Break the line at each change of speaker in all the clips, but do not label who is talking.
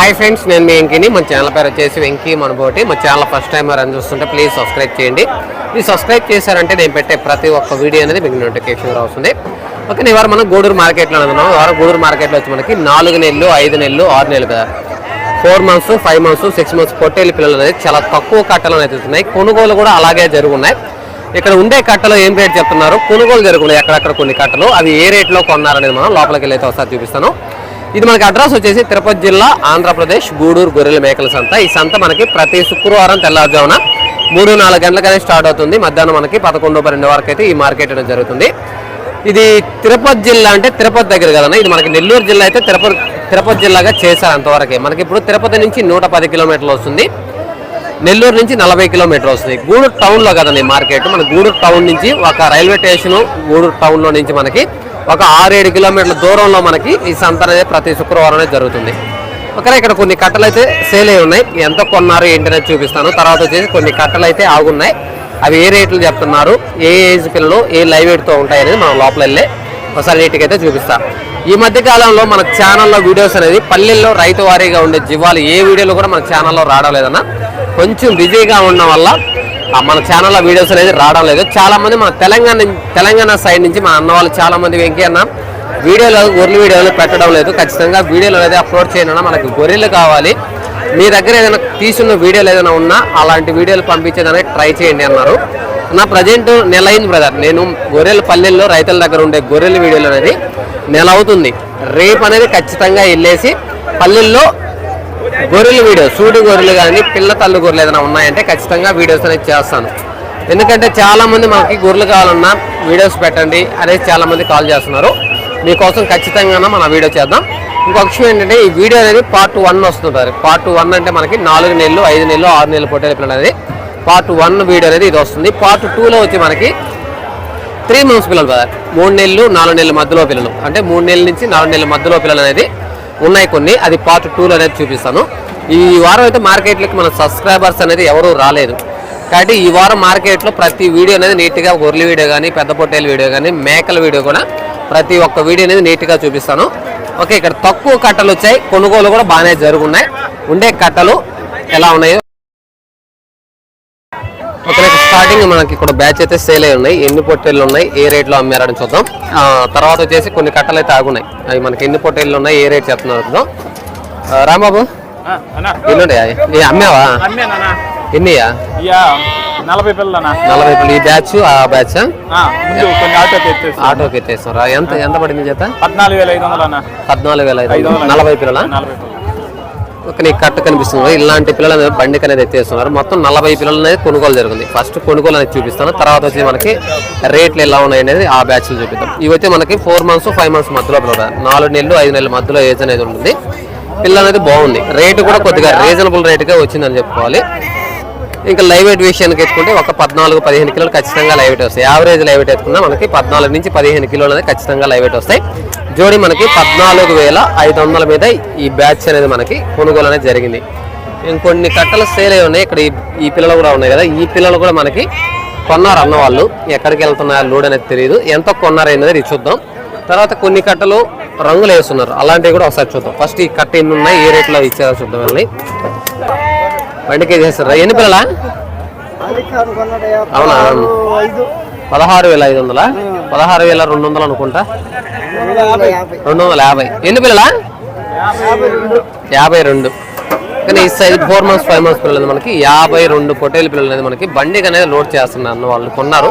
Hi friends నేను మీ వెంకీని. మన channel పేరు వచ్చేసి వెంకీ మనబోటి. మా ఛానల్ ఫస్ట్ టైం అని చూస్తుంటే ప్లీజ్ సబ్స్క్రైబ్ చేయండి. మీరు సబ్స్క్రైబ్ చేశారంటే నేను పెట్టే ప్రతి ఒక్క వీడియో అనేది మీకు నోటిఫికేషన్ వస్తుంది. ఓకే నేను మనం గూడూరు మార్కెట్లో ఉన్నాం. ఇవాళ గూడూరు మార్కెట్లో వచ్చి మనకి నాలుగు నెలలు ఐదు నెలలు ఆరు నెలలు కదా. Four months five months six months పొట్టేలు పిల్లలు అనేది చాలా తక్కువ కట్టలు అనేది వస్తున్నాయి. కొనుగోలు కూడా అలాగే జరుగున్నాయి. ఇక్కడ ఉండే కట్టలు ఏం రేట్ చెప్తున్నారు? కొనుగోలు జరుగుతున్నాయి అక్కడక్కడ కొన్ని కట్టలు? అవి ఏ రేట్లో కొన్నారనేది మనం లోపలికి వెళ్ళి అయితే ఒకసారి చూపిస్తాను. ఇది మనకి అడ్రస్ వచ్చేసి తిరుపతి జిల్లా ఆంధ్రప్రదేశ్ గూడూరు గొర్రెల మేకల సంత. ఈ సంత మనకి ప్రతి శుక్రవారం తెల్లవారుజామున మూడు నాలుగు గంటలకనే స్టార్ట్ అవుతుంది. మధ్యాహ్నం మనకి పదకొండు పన్నెండు వరకు అయితే ఈ మార్కెట్ అనేది జరుగుతుంది. ఇది తిరుపతి జిల్లా అంటే తిరుపతి దగ్గర కదన్నా ఇది మనకి నెల్లూరు జిల్లా అయితే తిరుపతి తిరుపతి జిల్లాగా చేశారు అంతవరకే. మనకి ఇప్పుడు తిరుపతి నుంచి నూట పది కిలోమీటర్లు వస్తుంది. నెల్లూరు నుంచి నలభై కిలోమీటర్లు వస్తుంది. గూడూరు టౌన్లో కదండి మార్కెట్. మన గూడూరు టౌన్ నుంచి ఒక రైల్వే స్టేషన్ గూడూరు టౌన్లో నుంచి మనకి ఒక ఆరేడు కిలోమీటర్ల దూరంలో మనకి ఈ సంత అనేది ప్రతి శుక్రవారం అనేది జరుగుతుంది. ఓకే ఇక్కడ కొన్ని కట్టలు అయితే సేల్ అయి ఉన్నాయి. ఎంత కొన్నారు ఏంటనేది చూపిస్తాను. తర్వాత వచ్చేసి కొన్ని కట్టలు అయితే ఆగున్నాయి. అవి ఏ రేట్లు చెప్తున్నారు ఏ ఏజ్ పిల్లలు ఏ లైవ్ వెయిట్తో ఉంటాయి అనేది మనం లోపల వెళ్ళే ఒకసారి నీట్గా అయితే చూపిస్తాను ఈ మధ్య కాలంలో మన ఛానల్లో వీడియోస్ అనేది పల్లెల్లో రైతు వారీగా ఉండే జీవాలు ఏ వీడియోలు కూడా మన ఛానల్లో రావడం లేదన్నా కొంచెం బిజీగా ఉండడం వల్ల మన ఛానల్లో వీడియోస్ అనేది రావడం లేదు. చాలామంది మన తెలంగాణ తెలంగాణ సైడ్ నుంచి మా అన్న వాళ్ళు చాలామంది వెంకీ అన్న వీడియోలు గొర్రెల వీడియోలు పెట్టడం లేదు. ఖచ్చితంగా వీడియోలు అనేది అప్లోడ్ చేయడం మనకి గొర్రెలు కావాలి. మీ దగ్గర ఏదైనా తీసున్న వీడియోలు ఏదైనా ఉన్నా అలాంటి వీడియోలు పంపించేదానికి ట్రై చేయండి అన్నారు. నా ప్రజెంట్ నెల అయింది బ్రదర్ నేను గొర్రెల పల్లెల్లో రైతుల దగ్గర ఉండే గొర్రెల వీడియోలు అనేది నెల అవుతుంది. రేపు అనేది ఖచ్చితంగా వెళ్ళేసి పల్లెల్లో గొర్రెలు వీడియో సూడి గొర్రెలు కానీ పిల్ల తల్లు గొర్రెలు ఏదైనా ఉన్నాయంటే ఖచ్చితంగా వీడియోస్ అనేది చేస్తాను. ఎందుకంటే చాలామంది మనకి గొర్రెలు కావాలన్నా వీడియోస్ పెట్టండి అనేది చాలామంది కాల్ చేస్తున్నారు. మీకోసం ఖచ్చితంగా మన వీడియో చేద్దాం. ఇంకొక విషయం ఏంటంటే ఈ వీడియో అనేది పార్ట్ వన్ వస్తుంటారు పార్ట్ వన్ అంటే మనకి నాలుగు నెలలు ఐదు నెలలు ఆరు నెలలు పొట్టేల పిల్లలు అనేది. పార్ట్ వన్ వీడియో అనేది ఇది వస్తుంది. పార్ట్ టూలో వచ్చి మనకి త్రీ మంత్స్ పిల్లలు కదా మూడు నెలలు నాలుగు నెలల మధ్యలో పిల్లలు. అంటే మూడు నెలల నుంచి నాలుగు నెలల మధ్యలో పిల్లలు అనేది ఉన్నాయి కొన్ని. అది పార్ట్ టూలో అనేది చూపిస్తాను. ఈ వారం అయితే మార్కెట్లకి మన సబ్స్క్రైబర్స్ అనేది ఎవరూ రాలేదు. కాబట్టి ఈ వారం మార్కెట్లో ప్రతి వీడియో అనేది నీట్గా గొర్రెల వీడియో కానీ పెద్ద పొట్టేల వీడియో కానీ మేకల వీడియో కూడా ప్రతి ఒక్క వీడియో అనేది నీట్గా చూపిస్తాను. ఓకే ఇక్కడ తక్కువ కట్టలు వచ్చాయి. కొనుగోలు కూడా బాగానే జరుగున్నాయి. ఉండే కట్టలు ఎలా ఉన్నాయో స్టార్టింగ్ మనకి ఇక్కడ బ్యాచ్ అయితే సేల్ అయి ఉన్నాయి. ఎన్ని పొట్టేళ్ళు ఉన్నాయి? ఏ రేట్లో అమ్మారని చూద్దాం. ఆ, తర్వాత వచ్చేసి కొన్ని కట్టలు అయితే ఆగున్నాయి. అవి మనకి ఎన్ని పొట్టేళ్ళు ఉన్నాయి? ఏ రేట్ చెప్తున్నారు చూద్దాం రాంబాబు. ఏ అమ్మావా? ఎన్నియా?
నలభై
రూపాయలు ఈ బ్యాచ్ ఆ బ్యాచ్?
ఆటోకి ఎత్తేసి
ఆటోకి ఎత్తేస్తారా ఎంత ఎంత పడింది చేత
పద్నాలుగు వేల ఐదు. వందలు
నలభై పిల్లల.
కానీ
ఒక కట్ట కనిపిస్తుంది. ఇలాంటి పిల్లలు అనేది బండికి అనేది ఎత్తేస్తున్నారు. మొత్తం నలభై పిల్లలు అనేది కొనుగోలు జరుగుతుంది. ఫస్ట్ కొనుగోలు అనేది చూపిస్తాను. తర్వాత వచ్చి మనకి రేట్లు ఎలా ఉన్నాయి అనేది ఆ బ్యాచ్లు చూపిద్దాం. ఇవి మనకి ఫోర్ మంత్స్ ఫైవ్ మంత్స్ మధ్యలో పిల్లలు నాలుగు నెలలు ఐదు నెలల మధ్యలో ఏజ్ అనేది ఉంటుంది. పిల్ల అనేది బాగుంది. రేటు కూడా కొద్దిగా రీజనబుల్ రేటుగా వచ్చిందని చెప్పుకోవాలి. ఇంకా లైవ్ వెయిట్ విషయానికి ఎత్తుకుంటే ఒక పద్నాలుగు పదిహేను కిలోలు ఖచ్చితంగా లైవ్ వెయిట్ వస్తాయి. యావరేజ్ లైవ్ వెయిట్ ఎత్తుకున్నా మనకి పద్నాలుగు నుంచి పదిహేను కిలోలు అనేది ఖచ్చితంగా లైవ్ వెయిట్ వస్తాయి. జోడి మనకి పద్నాలుగు వేల ఐదు వందల మీద ఈ బ్యాచ్ అనేది మనకి కొనుగోలు అనేది జరిగింది. ఇంకొన్ని కట్టలు సేల్ అయి ఉన్నాయి. ఇక్కడ ఈ- పిల్లలు కూడా ఉన్నాయి కదా. ఈ పిల్లలు కూడా మనకి కొన్నారు అన్న వాళ్ళు. ఎక్కడికి వెళ్తున్నాయో లోడ్ అనేది తెలియదు ఎంత కొన్నారు అనేది ఇది చూద్దాం. తర్వాత కొన్ని కట్టలు రంగులు వేస్తున్నారు. అలాంటివి కూడా ఒకసారి చూద్దాం. ఫస్ట్ ఈ కట్ట ఎన్ని ఉన్నాయి? ఏ రేట్లో ఇచ్చారో చూద్దాం వెళ్ళి బండికి చేస్తారా? ఎన్ని పిల్లలా? అవునా? పదహారు వేల ఐదు వందల? పదహారు వేల రెండు వందలు అనుకుంటా. రెండు వందల యాభై. ఎన్ని పిల్లలా? యాభై రెండు. కానీ ఈ size four months five months పిల్లలు మనకి యాభై రెండు పొటేలు పిల్లలు అనేది మనకి బండికి అనేది లోడ్ చేస్తున్నారు వాళ్ళు కొన్నారు.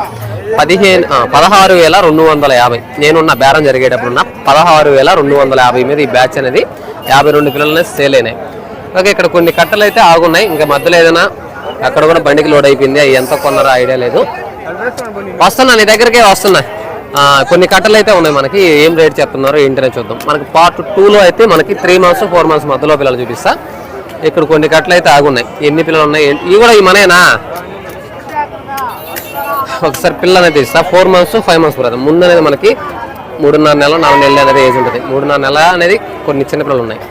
పదిహేను పదహారు వేల రెండు వందల యాభై. నేనున్న బేరం జరిగేటప్పుడు ఉన్న పదహారు వేల రెండు వందల యాభై మీద ఈ బ్యాచ్ అనేది యాభై రెండు పిల్లలు సేల్ అయినాయి. ఓకే ఇక్కడ కొన్ని కట్టలు అయితే ఆగున్నాయి. ఇంకా మధ్యలో ఏదైనా అక్కడ కూడా బండికి లోడ్ అయిపోయింది. అవి ఎంత కొన్నారో ఐడియా లేదు. వస్తున్నా నీ దగ్గరికే వస్తున్నా. కొన్ని కట్టలు అయితే ఉన్నాయి మనకి. ఏం రేట్ చెప్తున్నారు ఏంటనే చూద్దాం. మనకి పార్ట్ టూలో అయితే మనకి త్రీ మంత్స్ ఫోర్ మంత్స్ మధ్యలో పిల్లలు చూపిస్తా. ఇక్కడ కొన్ని కట్టలు అయితే ఆగున్నాయి. ఎన్ని పిల్లలు ఉన్నాయి? ఇవి కూడా ఈ మనేనా ఒకసారి పిల్లలు అనేది ఇస్తా four months five months brother ముందు అనేది మనకి మూడున్నర నెల నాలుగు నెలలు అనేది ఏజ్ ఉంటుంది. మూడున్నర నెల అనేది కొన్ని చిన్న పిల్లలు ఉన్నాయి.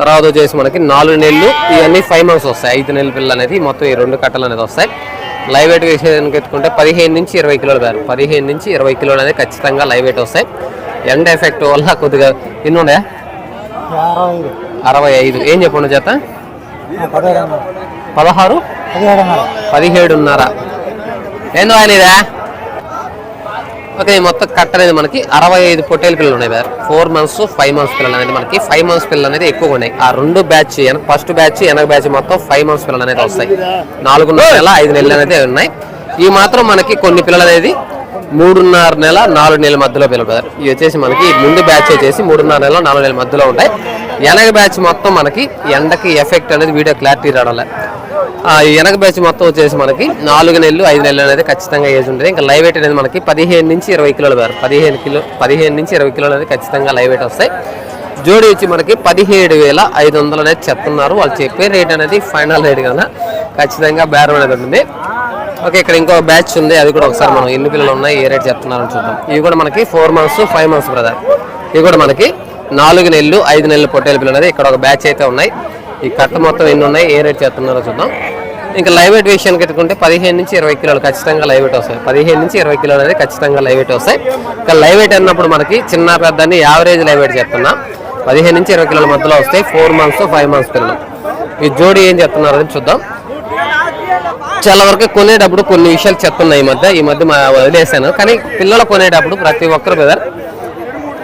తర్వాత వచ్చేసి మనకి నాలుగు నెలలు ఇవన్నీ ఫైవ్ మంత్స్ వస్తాయి. ఐదు నెలల పిల్లలు అనేది మొత్తం ఈ రెండు కట్టలు అనేది వస్తాయి. లైవ్ వెయిట్ విషయానికి ఎత్తుకుంటే పదిహేను నుంచి ఇరవై కిలోలు వేరు పదిహేను నుంచి ఇరవై కిలోలు అనేది ఖచ్చితంగా లైవ్ వెయిట్ వస్తాయి. ఎండ్ ఎఫెక్ట్ వల్ల కొద్దిగా ఎన్ని ఉన్నాయా? అరవై ఐదు. ఏం చెప్పండి చేత? పదహారు? పదిహేడున్నర. ఏందో ఆయన ఇదా ఓకే మొత్తం కట్ట అనేది మనకి అరవై ఐదు పొట్టేలు పిల్లలు ఉన్నాయి sir. Four months five months పిల్లలు అనేది మనకి ఫైవ్ మంత్స్ పిల్లలు అనేది ఎక్కువగా ఉన్నాయి. ఆ రెండు బ్యాచ్ ఫస్ట్ బ్యాచ్ వెనక బ్యాచ్ మొత్తం ఫైవ్ మంత్స్ పిల్లలు అనేది వస్తాయి. నాలుగున్నర నెల ఐదు నెలలు అనేది ఉన్నాయి. ఈ మాత్రం మనకి కొన్ని పిల్లలు అనేది మూడున్నర నెల నాలుగు నెలల మధ్యలో పిల్లలు బ్రదర్ ఇవి వచ్చేసి మనకి ముందు బ్యాచ్ వచ్చేసి మూడున్నర నెల నాలుగు నెలల మధ్యలో ఉంటాయి. వెనక బ్యాచ్ మొత్తం మనకి ఎండకి ఎఫెక్ట్ అనేది వీడియో క్లారిటీ రావడం వెనక బ్యాచ్ మొత్తం వచ్చేసి మనకి నాలుగు నెలలు ఐదు నెలలు అనేది ఖచ్చితంగా ఏజ్ ఉంటుంది. ఇంకా లైవ్ వెయిట్ అనేది మనకి పదిహేను నుంచి ఇరవై కిలోలు వేరు పదిహేను కిలో పదిహేను నుంచి ఇరవై కిలోలు అనేది ఖచ్చితంగా లైవ్ వెయిట్ వస్తాయి. జోడి వచ్చి మనకి పదిహేడు వేల ఐదు వందలు అనేది చెప్తున్నారు. వాళ్ళు చెప్పే రేట్ అనేది ఫైనల్ రేట్ కన్నా ఖచ్చితంగా బేరం అనేది ఉంటుంది. ఓకే ఇక్కడ ఇంకో బ్యాచ్ ఉంది. అది కూడా ఒకసారి మనం ఎన్ని పిల్లలు ఉన్నాయి ఏ రేట్ చెప్తున్నారని చూద్దాం. ఇవి కూడా మనకి four months five months brother ఇవి కూడా మనకి నాలుగు నెలలు ఐదు నెలలు పొట్టేలు పిల్లలు అనేది ఇక్కడ ఒక బ్యాచ్ అయితే ఉన్నాయి. ఈ కట్ట మొత్తం ఎన్ని ఉన్నాయి ఏ రేట్ చేస్తున్నారో చూద్దాం. ఇంకా లైవ్ వెయిట్ విషయానికి ఎత్తుకుంటే పదిహేను నుంచి ఇరవై కిలోలు ఖచ్చితంగా లైవ్ వెయిట్ వస్తాయి. పదిహేను నుంచి ఇరవై కిలోలు అనేది ఖచ్చితంగా లైవ్ వెయిట్ వస్తాయి. ఇంకా లైవ్ వెయిట్ అన్నప్పుడు మనకి చిన్న పెద్దని యావరేజ్ లైవ్ వెయిట్ చెప్తున్నా. పదిహేను నుంచి ఇరవై కిలోల మధ్యలో వస్తాయి ఫోర్ మంత్స్ ఫైవ్ మంత్స్ పిల్లలు ఈ జోడి ఏం చెప్తున్నారు అని చూద్దాం. చాలా వరకు కొనేటప్పుడు కొన్ని విషయాలు చెప్తున్నాయి ఈ మధ్య. ఈ మధ్య మా వదిలేశాను. కానీ పిల్లలు కొనేటప్పుడు ప్రతి ఒక్కరు బ్రదర్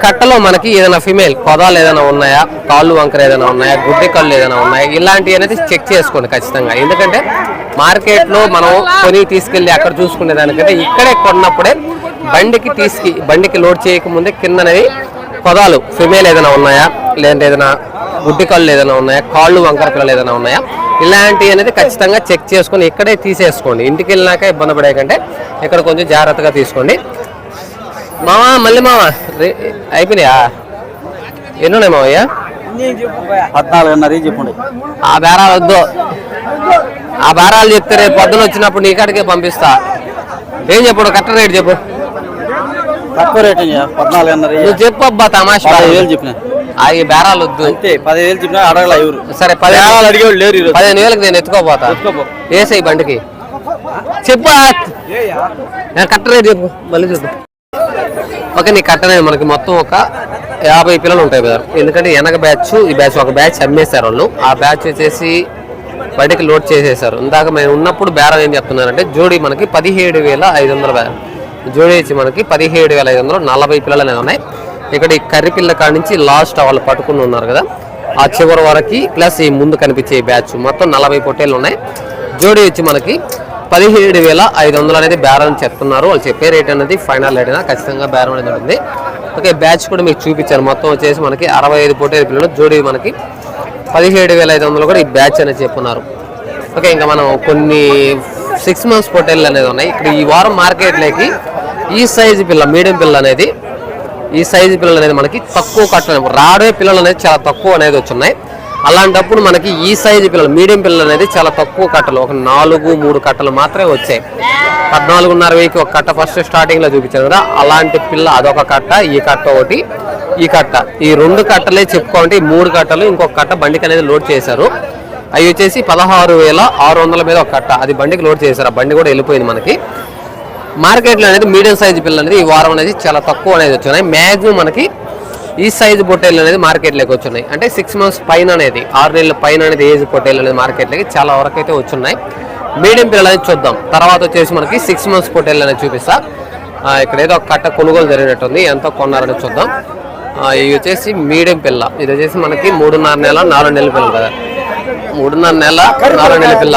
కట్టలో మనకి ఏదైనా ఫిమేల్ పొదాలు ఏదైనా ఉన్నాయా? కాళ్ళు వంకర ఏదైనా ఉన్నాయా? గుడ్డి కళ్ళు ఏదైనా ఉన్నాయా? ఇలాంటివి అనేది చెక్ చేసుకోండి ఖచ్చితంగా. ఎందుకంటే మార్కెట్లో మనం కొని తీసుకెళ్ళి అక్కడ చూసుకునే దానికంటే ఇక్కడే కొన్నప్పుడే బండికి తీసుకు బండికి లోడ్ చేయకముందే కిందనేవి పొదాలు ఫిమేల్ ఏదైనా ఉన్నాయా? లేదంటే ఏదైనా గుడ్డి కళ్ళు ఏదైనా ఉన్నాయా? కాళ్ళు వంకర పిల్లలు ఏదైనా ఉన్నాయా? ఇలాంటివి అనేది ఖచ్చితంగా చెక్ చేసుకొని ఇక్కడే తీసేసుకోండి. ఇంటికి వెళ్ళినాక ఇబ్బంది పడే కంటే ఇక్కడ కొంచెం జాగ్రత్తగా తీసుకోండి. మావా మళ్ళీ మావా? అయిపోయినాయా? ఎన్ని ఉన్నాయి మావయ్య?
పద్నాలుగున్నర చెప్పండి.
ఆ బేరాలు వద్దు. ఆ బేరాలు చెప్తే రేపు పొద్దున వచ్చినప్పుడు నీ కాడికే పంపిస్తా. ఏం చెప్పు కరెక్ట్ రేట్ చెప్పు.
తక్కువ రేట్ పద్నాలుగున్నర
నువ్వు చెప్పు అబ్బా తమాషా.
పదహైదు వేలు చెప్పిన.
ఆ ఈ బేరాలు వద్దు.
అంతే పదిహేను వేలు చెప్పిన అడగల ఎవరు.
సరే పది
బేరాలు అడిగేవాళ్ళు లేరు
పదిహేను వేలకు నేను ఎత్తుకోపోతా
ఎత్తుకోపో.
వేసాయి బండికి. చెప్పు కరెక్ట్ రేట్ చెప్పు మళ్ళీ చెప్పు. ఓకే నీ కట్ట మనకి మొత్తం ఒక యాభై పిల్లలు ఉంటాయి బ్రదర్. ఎందుకంటే వెనక బ్యాచ్ ఈ బ్యాచ్ ఒక బ్యాచ్ అమ్మేశారు వాళ్ళు. ఆ బ్యాచ్ వచ్చేసి బయటకి లోడ్ చేసేసారు ఇందాక మేము ఉన్నప్పుడు బేరం ఏం చెప్తున్నారంటే జోడీ మనకి పదిహేడు వేల ఐదు వందల బేరం జోడీ వచ్చి మనకి పదిహేడు వేల ఐదు వందలు నలభై పిల్లలు అనేవి ఉన్నాయి. ఇక్కడ ఈ కర్రీ పిల్ల కాడ నుంచి లాస్ట్ వాళ్ళు పట్టుకుని ఉన్నారు కదా. ఆ చివరి వరకు ప్లస్ ఈ ముందు కనిపించే బ్యాచ్. మొత్తం నలభై పొట్టేలు ఉన్నాయి. జోడీ వచ్చి మనకి పదిహేడు వేల ఐదు వందలు అనేది బేరం చెప్తున్నారు. వాళ్ళు చెప్పే రేట్ అనేది ఫైనల్ రేట్ అయినా ఖచ్చితంగా బేరం అనేది ఉంటుంది ఓకే బ్యాచ్ కూడా మీకు చూపించాను. మొత్తం వచ్చేసి మనకి అరవై ఐదు పొట్టేలు పిల్లలు జోడి మనకి పదిహేడు వేల ఐదు వందలు కూడా ఈ బ్యాచ్ అనేది చెప్పున్నారు. ఓకే ఇంకా మనం కొన్ని సిక్స్ మంత్స్ పొట్టేళ్ళు అనేది ఉన్నాయి. ఇక్కడ ఈ వారం మార్కెట్లోకి ఈ సైజు పిల్ల మీడియం పిల్ల అనేది ఈ సైజు పిల్లలు అనేది మనకి తక్కువ కట్టలు రాడే పిల్లలు అనేది చాలా తక్కువ అనేది వచ్చున్నాయి అలాంటప్పుడు మనకి ఈ సైజు పిల్లలు మీడియం పిల్లలు అనేది చాలా తక్కువ కట్టలు ఒక నాలుగు మూడు కట్టలు మాత్రమే వచ్చాయి. పద్నాలుగున్నర వెయ్యికి ఒక కట్ట ఫస్ట్ స్టార్టింగ్లో చూపించాను కదా అలాంటి పిల్ల అదొక కట్ట ఈ కట్ట ఒకటి ఈ కట్ట. ఈ రెండు కట్టలే చెప్పుకోండి ఈ మూడు కట్టలు ఇంకొక కట్ట బండికి అనేది లోడ్ చేశారు. అవి వచ్చేసి పదహారు వేల ఆరు వందల మీద ఒక కట్ట అది బండికి లోడ్ చేశారు ఆ బండి కూడా వెళ్ళిపోయింది మనకి. మార్కెట్లో అనేది మీడియం సైజు పిల్లలు అనేది ఈ వారం అనేది చాలా తక్కువ అనేది వచ్చినాయి మ్యాక్సిమం మనకి ఈ సైజు పొట్టేళ్ళు అనేది మార్కెట్లోకి వచ్చున్నాయి అంటే సిక్స్ మంత్స్ పైన అనేది ఆరు నెలల పైన అనేది ఏజ్ పొట్టేళ్ళు అనేది మార్కెట్లోకి చాలా వరకు అయితే వచ్చున్నాయి మీడియం పిల్లలు అనేది చూద్దాం. తర్వాత వచ్చేసి మనకి సిక్స్ మంత్స్ పొట్టేళ్ళు అనేది చూపిస్తా. ఇక్కడ ఏదో ఒక కట్ట కొనుగోలు జరిగినట్టుంది. ఎంత కొన్నారని చూద్దాం. ఇది ఇవి వచ్చేసి మీడియం పిల్ల. ఇది వచ్చేసి మనకి మూడున్నర నెల నాలుగు నెలల పిల్ల కదా. మూడున్నర నెల నాలుగు నెలల పిల్ల.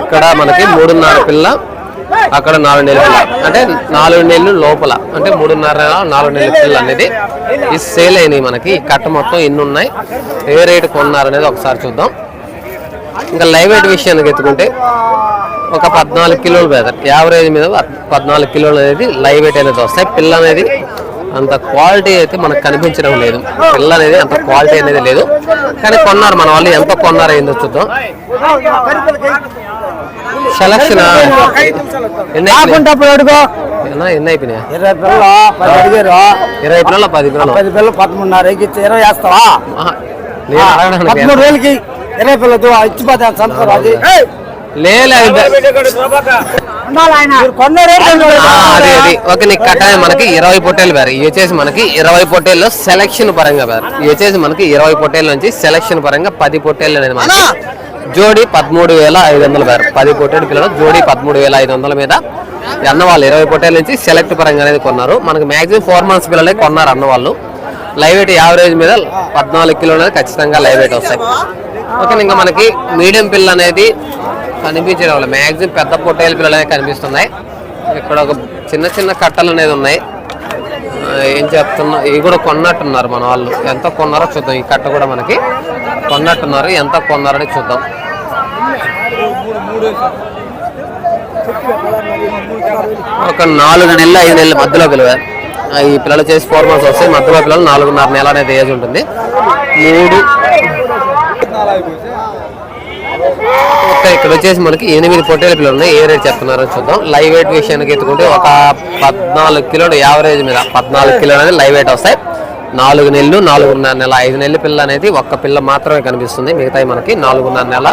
ఇక్కడ మనకి మూడున్నర పిల్ల. అక్కడ నాలుగు నెలల అంటే నాలుగు నెలలు లోపల అంటే మూడున్నర నాలుగు నెలల పిల్లలు అనేది ఈ సేల్ అయినాయి మనకి. ఈ కట్ట మొత్తం ఎన్ని ఉన్నాయి? ఏ రేటు కొన్నారు అనేది ఒకసారి చూద్దాం. ఇంకా లైవ్ వెయిట్ విషయానికి ఎత్తుకుంటే ఒక పద్నాలుగు కిలోలు బెదర్ యావరేజ్ మీద పద్నాలుగు కిలోలు అనేది లైవ్ వెయిట్ అనేది వస్తాయి. పిల్ల అనేది అంత క్వాలిటీ అయితే మనకు కనిపించడం లేదు. పిల్ల అనేది అంత క్వాలిటీ అనేది లేదు. కానీ కొన్నారు మన వాళ్ళు ఎంత కొన్నారు ఏందో చూద్దాం. సెలక్షన్?
అడుగు.
ఎన్న- ఎన్ని అయిపోయినాయి?
ఇరవై పిల్లలు పది అడిగారు.
ఇరవై పిల్లలు పది పిల్లలు?
పది పిల్లలు పదమూడున్నర ఎక్కిచ్చి ఇరవై వేస్తావా?
ఆహా, నేను అడగడానికి
పదమూడు వేలకి ఇరవై పిల్లలు ఇచ్చిపోతే సంతకం అది.
లేదు
కొన్న రేట్
అది అది. ఓకే నీకు కట్ట మనకి ఇరవై పొట్టేలు వేరు ఇవి వచ్చేసి మనకి ఇరవై పొట్టేళ్ళు సెలక్షన్ పరంగా వేరు ఇవి వచ్చేసి మనకి ఇరవై పొట్టేళ్ళ నుంచి సెలక్షన్ పరంగా పది పొట్టేళ్ళు అనేది మనకి జోడి పదమూడు వేల ఐదు వందలు వేరు పది పొట్టేడు పిల్లలు జోడి పదమూడు వేల ఐదు వందల మీద. అన్న వాళ్ళు ఇరవై పొట్టేల నుంచి సెలెక్ట్ పరంగా అనేది కొన్నారు. మనకి మ్యాక్సిమం ఫోర్ మంత్స్ పిల్లలే కొన్నారు అన్న వాళ్ళు. లైవ్ వెయిట్ యావరేజ్ మీద పద్నాలుగు కిలోలు అనేది ఖచ్చితంగా లైవ్ వెయిట్ వస్తాయి. ఓకే ఇంకా మనకి మీడియం పిల్ల అనేది కనిపించడం వల్ల మ్యాక్సిమం పెద్ద పొట్టేలు పిల్లలు అనేవి కనిపిస్తున్నాయి. ఇక్కడ ఒక చిన్న చిన్న కట్టలు అనేది ఉన్నాయి. ఏం చెప్తున్నా ఇవి కూడా కొన్నట్టున్నారు మన వాళ్ళు. ఎంత కొన్నారో చూద్దాం. ఈ కట్ట కూడా మనకి కొన్నట్టున్నారు. ఎంత కొన్నారని చూద్దాం. ఒక నాలుగు నెలలు ఐదు నెలల మధ్యలో పిల్లలు ఈ పిల్లలు చేసి ఫోర్ మంత్స్ వస్తాయి మధ్యలో పిల్లలు నాలుగున్నర నెల అనేది ఏజ్ ఉంటుంది. మూడు. ఇక్కడ వచ్చేసి మనకి ఎనిమిది పొట్టేల పిల్లలు ఉన్నాయి. ఏ రేట్ చెప్తున్నారో చూద్దాం. లైవ్ వెయిట్ విషయానికి ఎత్తుకుంటే ఒక పద్నాలుగు కిలోలు యావరేజ్ మీద పద్నాలుగు కిలోలు అనేది లైవ్ వెయిట్ వస్తాయి. నాలుగు నెలలు నాలుగున్నర నెల ఐదు నెలల పిల్ల అనేది ఒక్క పిల్ల మాత్రమే కనిపిస్తుంది. మిగతాయి మనకి నాలుగున్నర నెల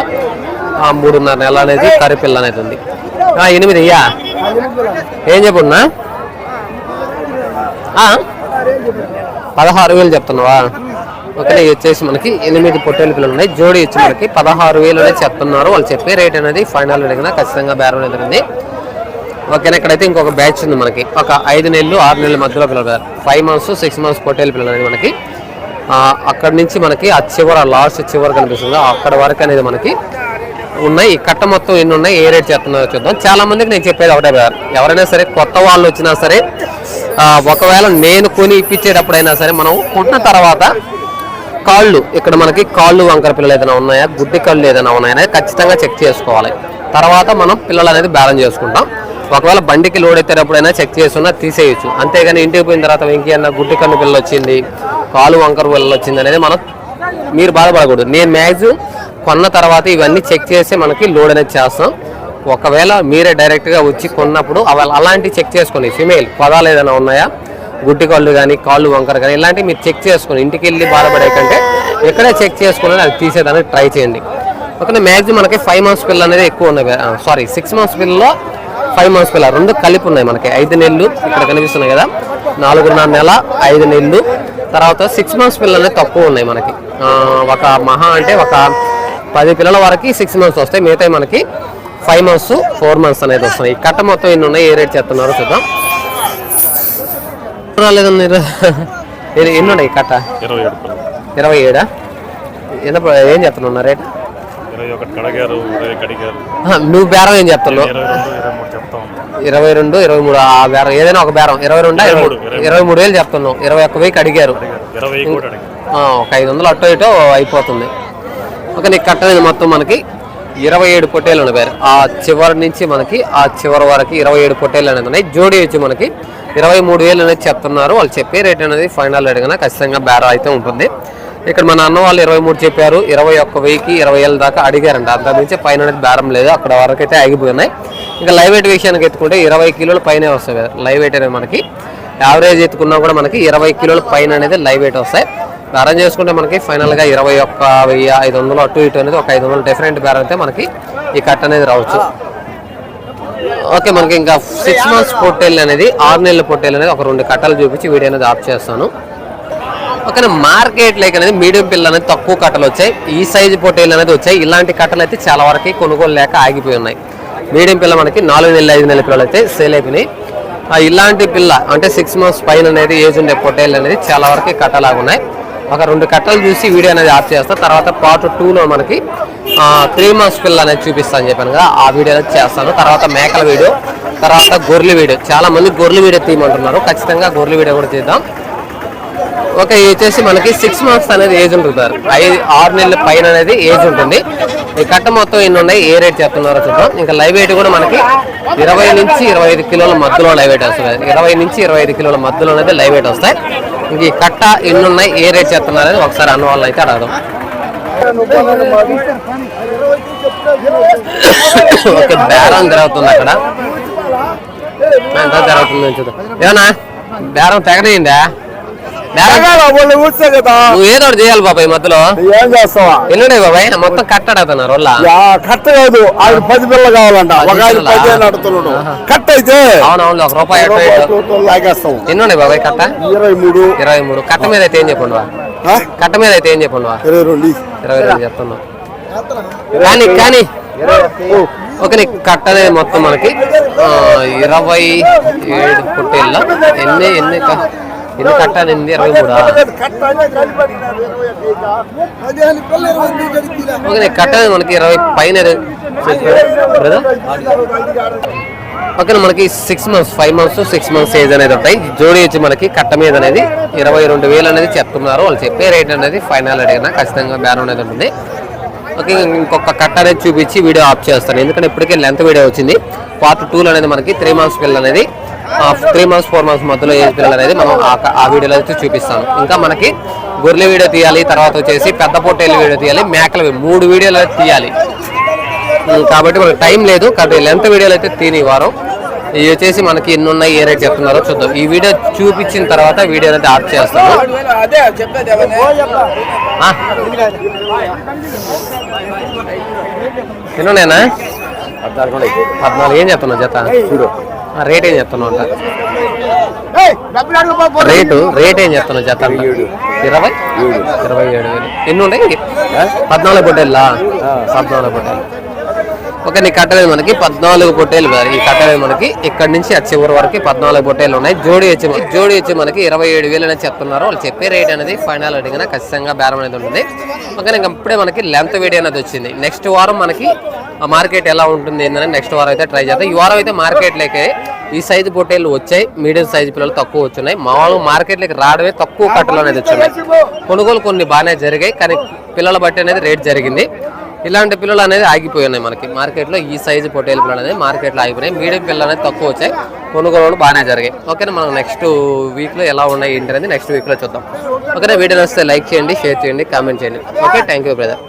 మూడున్నర నెల అనేది కరిపిల్ల అనేది ఉంది. ఎనిమిది అయ్యా ఏం చెప్పున్నా? పదహారు వేలు చెప్తున్నావా? ఓకే ఇవి వచ్చేసి మనకి ఎనిమిది పొట్టేలు పిల్లలు ఉన్నాయి. జోడి వచ్చి మనకి పదహారు వేలు అనేది చెప్తున్నారు. వాళ్ళు చెప్పే రేట్ అనేది ఫైనల్ అడిగినా ఖచ్చితంగా బేరం ఎదురుంది ఓకేనా? ఇక్కడైతే ఇంకొక బ్యాచ్ ఉంది మనకి. ఒక ఐదు నెలలు ఆరు నెలల మధ్యలో పిల్లలు ఫైవ్ మంత్స్ సిక్స్ మంత్స్ పొట్టేలు పిల్లలు అనేది మనకి. అక్కడ నుంచి మనకి ఆ చివర లాస్ట్ చివర కనిపిస్తుంది అక్కడ వరకు అనేది మనకి ఉన్నాయి. కట్ట మొత్తం ఎన్ని ఉన్నాయి? ఏ రేట్ చేస్తున్నారో చూద్దాం. చాలా మందికి నేను చెప్పేది ఒకటే ఎవరైనా సరే కొత్త వాళ్ళు వచ్చినా సరే ఒకవేళ నేను కొని ఇప్పించేటప్పుడైనా సరే మనం కొన్న తర్వాత కాళ్ళు ఇక్కడ మనకి కాళ్ళు వంకర పిల్లలు ఏదైనా ఉన్నాయా? గుడ్డి కళ్ళు ఏదైనా ఉన్నాయా? ఖచ్చితంగా చెక్ చేసుకోవాలి. తర్వాత మనం పిల్లలు అనేది బ్యాలెన్స్ చేసుకుంటాం. ఒకవేళ బండికి లోడ్ ఎత్తేటప్పుడైనా చెక్ చేసుకున్నా తీసేయచ్చు. అంతేగాని ఇంటికి పోయిన తర్వాత వెంకీ అన్న గుడ్డి కన్ను పిల్లలు వచ్చింది కాలు వంకర పిల్లలు వచ్చింది అనేది మనం మీరు బాధపడకూడదు. నేను మ్యాక్సిమం కొన్న తర్వాత ఇవన్నీ చెక్ చేసి మనకి లోడ్ అనేది చేస్తాం. ఒకవేళ మీరే డైరెక్ట్గా వచ్చి కొన్నప్పుడు అవ అలాంటివి చెక్ చేసుకోండి. ఫిమేల్ పదాలు ఏదైనా ఉన్నాయా? గుడ్డి కాళ్ళు కానీ కాళ్ళు వంకర కానీ ఇలాంటివి మీరు చెక్ చేసుకొని ఇంటికి వెళ్ళి బాధపడే కంటే ఎక్కడే చెక్ చేసుకుని అది తీసేదానికి ట్రై చేయండి. ఓకే మ్యాక్సిమం మనకి ఫైవ్ మంత్స్ పిల్లలు అనేది ఎక్కువ ఉన్నాయి సారీ సిక్స్ మంత్స్ పిల్లలో ఫైవ్ మంత్స్ పిల్ల రెండు కలిపి ఉన్నాయి మనకి. ఐదు నెలలు ఇక్కడ కనిపిస్తున్నాయి కదా. నాలుగున్నర నెల ఐదు నెలలు. తర్వాత సిక్స్ మంత్స్ పిల్లలు అనేది తక్కువ ఉన్నాయి మనకి. ఒక మహా అంటే ఒక పది పిల్లల వరకు సిక్స్ మంత్స్ వస్తాయి. మిగతా మనకి ఫైవ్ మంత్స్ ఫోర్ మంత్స్ అనేది వస్తాయి. ఈ కట్ట మొత్తం ఎన్ని ఉన్నాయి? ఏ రేట్ చెప్తున్నారో చూద్దాం. రాలేదన్న ఎన్ని ఉన్నాయి కట్ట?
ఇరవై ఏడు
ఎంత ఏం చెప్తున్నా రేట్ నువ్వు బేరం ఏం చెప్తున్నావు
ఇరవై రెండు ఇరవై మూడు
ఆ బేరం ఏదైనా ఒక బేరం. ఇరవై రెండు? ఇరవై
మూడు, ఇరవై
ఇరవై మూడు. వేలు చెప్తున్నావు. ఇరవై ఒక్క వెయ్యికి అడిగారు. ఒక ఐదు వందలు అటో ఇటో అయిపోతుంది. ఓకే నీకు కట్టలేదు మొత్తం మనకి ఇరవై ఏడు పొట్టేలు ఉన్నాయి ఆ చివరి నుంచి మనకి ఆ చివరి వరకు ఇరవై ఏడు పొట్టేలు అనేది ఉన్నాయి. జోడీ వచ్చి మనకి ఇరవై మూడు వేలు అనేది చెప్తున్నారు. వాళ్ళు చెప్పే రేట్ అనేది ఫైనల్ అడిగినా ఖచ్చితంగా బేర అయితే ఉంటుంది. ఇక్కడ మన అన్న వాళ్ళు ఇరవై మూడు చెప్పారు. ఇరవై ఒక్క వెయ్యికి ఇరవై ఏళ్ళ దాకా అడిగారంట. అంత నుంచి పైన అనేది బేరం లేదు. అక్కడ వరకు అయితే ఆగిపోయినాయి. ఇంకా లైవ్ వెయిట్ విషయానికి ఎత్తుకుంటే ఇరవై కిలోల పైన వస్తాయి లైవ్ వెయిట్ అనేది మనకి. యావరేజ్ ఎత్తుకున్నా కూడా మనకి ఇరవై కిలోల పైన అనేది లైవ్ వెయిట్ వస్తాయి. బేరం చేసుకుంటే మనకి ఫైనల్గా ఇరవై ఒక్క వెయ్యి ఐదు వందలు అటు ఇటు అనేది ఒక ఐదు వందలు డిఫరెంట్ బేరం అయితే మనకి ఈ కట్ అనేది రావచ్చు. ఓకే మనకి ఇంకా సిక్స్ మంత్స్ పొట్టేళ్ళు అనేది ఆరు నెలల పొట్టేళ్ళు అనేది ఒక రెండు కట్టలు చూపించి వీడియో అనేది ఆఫ్ చేస్తాను. ఓకే మార్కెట్ లైక్ అనేది మీడియం పిల్లలు అనేది తక్కువ కట్టలు వచ్చాయి. ఈ సైజు పొట్టేళ్ళు అనేది వచ్చాయి. ఇలాంటి కట్టలు అయితే చాలా వరకు కొనుగోలు లేక ఆగిపోయి ఉన్నాయి. మీడియం పిల్ల మనకి నాలుగు నెలలు ఐదు నెలల పిల్లలు అయితే సేల్ అయిపోయినాయి. ఆ ఇలాంటి పిల్ల అంటే సిక్స్ మంత్స్ పైన అనేది ఏజ్ ఉండే పొట్టేళ్ళు అనేది చాలా వరకు కట్టలాగా ఉన్నాయి. ఒక రెండు కట్టలు చూసి వీడియో అనేది ఆఫ్ చేస్తా. తర్వాత పార్ట్ టూలో మనకి త్రీ మంత్స్ పిల్ల అనేది చూపిస్తాను చెప్పాను కదా. ఆ వీడియో అనేది చేస్తాను. తర్వాత మేకల వీడియో తర్వాత గొర్రెల వీడియో. చాలా మంది గొర్రెల వీడియో తీయమంటున్నారు. ఖచ్చితంగా గొర్రెల వీడియో కూడా తీద్దాం. ఓకే వచ్చేసి మనకి సిక్స్ మంత్స్ అనేది ఏజ్ ఉంటుంది సార్. ఐదు ఆరు నెలల పైన అనేది ఏజ్ ఉంటుంది. ఈ కట్ట మొత్తం ఎన్ని ఉన్నాయి? ఏ రేట్ చెప్తున్నారో చూద్దాం. ఇంకా లైవ్ వెయిట్ కూడా మనకి ఇరవై నుంచి ఇరవై ఐదు కిలోల మధ్యలో లైవ్ వెయిట్ వస్తుంది. ఇరవై నుంచి ఇరవై ఐదు కిలోల మధ్యలో అనేది లైవ్ వెయిట్ వస్తాయి. ఇంక ఈ కట్ట ఎన్ని ఉన్నాయి ఏ రేట్ చేస్తున్నారు అనేది ఒకసారి అన్న వాళ్ళని అయితే అడగదాం. ఓకే బేరం జరుగుతుంది అక్కడ. ఎంత జరుగుతుంది చూద్దాం. ఏమన్నా? బేరం తెగనయిందా? నువ్వు ఏదో చేయాలి బాబాయ్ మధ్యలో.
ఏం చేస్తావా?
ఎల్లుండే బాబాయ్? మొత్తం కట్టడుతున్నారు వాళ్ళ
యా, కట్ట కాదు. ఆయన పది పిల్లలు కావాలంట. ఒక ఆయన అడుగుతున్నాడు. కట్ట అయితే
అవునవును ఒక రూపాయి
లాగేస్తాం.
బాబాయ్ కట్ట?
ఇరవై మూడు.
ఇరవై మూడు. కట్ట మీద అయితే ఏం చెప్పండి? కట్ట మీద అయితే ఏం చెప్పండి
ఇరవై రెండు.
ఇరవై రెండు చెప్తున్నావు కానీ కానీ. ఓకే నీకు కట్ట అనేది మొత్తం మనకి ఇరవై ఏడు పుట్టిల్ల ఎన్ని ఎన్ని ఎన్ని కట్ట అనేది ఇరవై మూడా? ఓకే కట్ట అనేది మనకి ఇరవై పైన ఓకే మనకి six months five months six months age అనేది ఉంటాయి. జోడీ వచ్చి మనకి కట్ట మీద అనేది ఇరవై రెండు వేలు అనేది చెప్తున్నారు. వాళ్ళు చెప్పే రేట్ అనేది ఫైనల్ అడిగినా ఖచ్చితంగా బేరం అనేది ఉంటుంది. ఓకే ఇంకొక కట్ట అనేది చూపించి వీడియో ఆఫ్ చేస్తాను. ఎందుకంటే ఇప్పటికే లెంత్ వీడియో వచ్చింది. పార్ట్ టూలో అనేది మనకి త్రీ మంత్స్ పిల్లలు అనేది త్రీ మంత్స్ ఫోర్ మంత్స్ మధ్యలో ఏజ్ పిల్లలు అనేది మనం ఆ వీడియోలో అయితే చూపిస్తాను. ఇంకా మనకి గొర్రెల వీడియో తీయాలి తర్వాత వచ్చేసి పెద్ద పొట్టేళ్ళ వీడియో తీయాలి మేకల మూడు వీడియోలు అయితే తీయాలి. కాబట్టి మనకి టైం లేదు కాబట్టి లెంత్ వీడియోలు అయితే తీని వారం. ఇవి వచ్చేసి మనకి ఎన్ని ఉన్నాయి ఏ రేట్ చెప్తున్నారో చూద్దాం. ఈ వీడియో చూపించిన తర్వాత వీడియో అయితే ఆఫ్ చేస్తాను. ఆ? ఎన్నున్నాయనా పద్నాలుగు ఏం చెప్తున్నావు జత? చూడు. రేట్ ఏం చెప్తున్నావు అంట? రేటు రేట్ ఏం చెప్తున్నావు జత? ఇరవై? ఇరవై ఏడు వేలు. ఎన్ని ఉన్నాయి? పద్నాలుగు పొట్టేళ్ళా పద్నాలుగు పొట్టేళ్ళు ఓకే నీ కట్టలేదు మనకి పద్నాలుగు పొట్టేలు ఈ కట్టలేదు మనకి ఇక్కడ నుంచి ఆ చివరి వరకు పద్నాలుగు పొట్టేలు ఉన్నాయి. జోడి వచ్చి జోడి వచ్చి మనకి ఇరవై ఏడు వేలు అనేది చెప్తున్నారు. వాళ్ళు చెప్పే రేట్ అనేది ఫైనల్ అడిగినా ఖచ్చితంగా బేరం అనేది ఉంటుంది. ఓకే ఇంకా ఇప్పుడే మనకి లెంత్ వీడియో అనేది వచ్చింది. నెక్స్ట్ వారం మనకి ఆ మార్కెట్ ఎలా ఉంటుంది ఏంటని నెక్స్ట్ వారం అయితే ట్రై చేద్దాం. ఈ వారం అయితే మార్కెట్లోకి ఈ సైజు పొట్టేళ్ళు వచ్చాయి. మీడియం సైజు పిల్లలు తక్కువ వచ్చినాయి. మామూలు మార్కెట్లోకి రావడమే తక్కువ కట్టలు అనేది వచ్చినాయి. కొనుగోలు కొన్ని బాగానే జరిగాయి కానీ పిల్లల బట్టి అనేది రేట్ జరిగింది. ఇలాంటి పిల్లలు అనేది ఆగిపోయి ఉన్నాయి మనకి. మార్కెట్లో ఈ సైజు పొట్టేల పిల్లలు అనేది మార్కెట్లో ఆగిపోయినాయి. మీడియం పిల్లలు అనేది తక్కువ వచ్చాయి. కొనుగోలు బాగానే జరిగాయి. ఓకేనా మనం నెక్స్ట్ వీక్లో ఎలా ఉన్నాయి ఏంటి అనేది నెక్స్ట్ వీక్లో చూద్దాం. ఓకేనా వీడియో వస్తే లైక్ చేయండి షేర్ చేయండి కామెంట్ చేయండి. Okay thank you brother.